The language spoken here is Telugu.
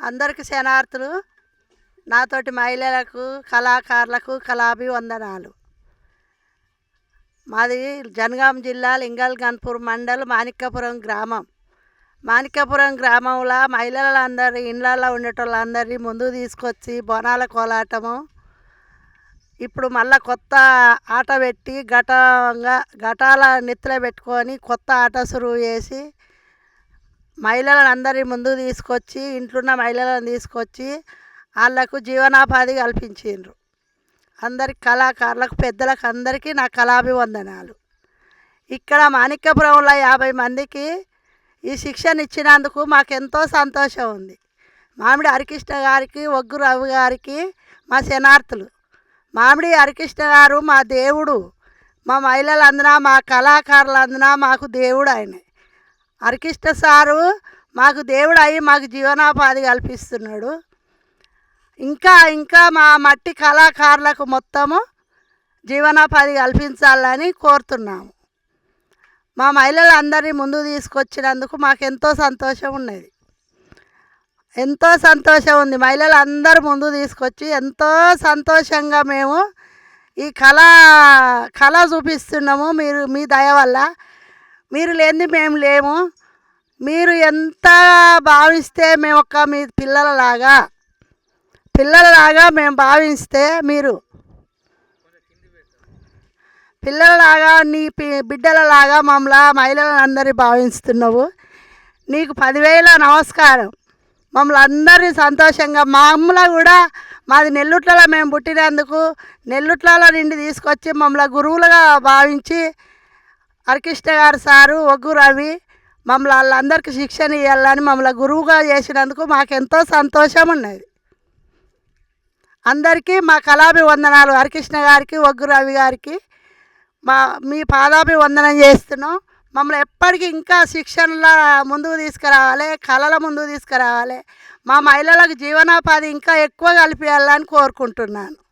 అందరికి శనార్థులు నాతోటి మహిళలకు కళాకారులకు కళాభివందనాలు. మాది జనగాం జిల్లా లింగల్ గన్పూర్ మండల్ మాణిక్యపురం గ్రామం. మాణిక్యపురం గ్రామంలో మహిళలందరి ఇళ్ళల్లో ఉండేటోళ్ళందరినీ ముందు తీసుకొచ్చి బోనాల కోలాటము. ఇప్పుడు మళ్ళా కొత్త ఆట పెట్టి ఘటంగా ఘటాల నెత్తిలో పెట్టుకొని కొత్త ఆట సురువు చేసి మహిళలందరి ముందు ముందుకు తీసుకొచ్చి ఇంట్లున్న మహిళలను తీసుకొచ్చి వాళ్ళకు జీవనోపాధి కల్పించిండ్రు. అందరికి కళాకారులకు పెద్దలకు అందరికీ నా కళాభివందనాలు. ఇక్కడ మాణిక్యపురంలో యాభై మందికి ఈ శిక్షణ ఇచ్చినందుకు మాకెంతో సంతోషం ఉంది. మామిడి హరికృష్ణ గారికి ఒగ్గు రవి గారికి మా శనార్థులు మామిడి హరికృష్ణ గారు మా దేవుడు. మా మహిళలందరూ మా కళాకారులందరూ మాకు దేవుడు ఆయన. అరికిష్ట సారు మాకు దేవుడు అయి మాకు జీవనోపాధి కల్పిస్తున్నాడు. ఇంకా ఇంకా మా మట్టి కళాకారులకు మొత్తము జీవనోపాధి కల్పించాలని కోరుతున్నాము. మా మహిళలందరినీ ముందు తీసుకొచ్చినందుకు మాకు ఎంతో సంతోషం ఉన్నది. ఎంతో సంతోషం ఉంది. మహిళలు అందరూ ముందు తీసుకొచ్చి ఎంతో సంతోషంగా మేము ఈ కళ కళ చూపిస్తున్నాము. మీరు మీ దయ వల్ల మీరు లేనిది మేము లేము. మీరు ఎంత భావిస్తే మేము ఒక మీ పిల్లలలాగా పిల్లలలాగా మేము భావిస్తే మీరు పిల్లలలాగా నీ పి- బిడ్డలలాగా మమ్మల్ని మహిళలను అందరి భావిస్తున్నావు. నీకు పదివేల నమస్కారం. మమ్మల్ని అందరినీ సంతోషంగా మామూలుగా కూడా మాది నెల్లుట్లలో మేము పుట్టినందుకు నెల్లుట్లలో నుండి తీసుకొచ్చి మమ్మల్ని గురువులుగా భావించి హరికృష్ణ గారు సారు ఒగ్గు రవి మమ్మల్ని వాళ్ళందరికీ శిక్షణ ఇవ్వాలని మమ్మల్ని గురువుగా చేసినందుకు మాకెంతో సంతోషం ఉన్నది. అందరికీ మా కళాభివందనాలు. హరికృష్ణ గారికి ఒగ్గు రవి గారికి మా మీ పాదాభివందనం చేస్తున్నాం. మమ్మల్ని ఎప్పటికీ ఇంకా శిక్షణలో ముందుకు తీసుకురావాలి కళల ముందుకు తీసుకురావాలి. మా మహిళలకు జీవనోపాధి ఇంకా ఎక్కువ కల్పించాలని కోరుకుంటున్నాను.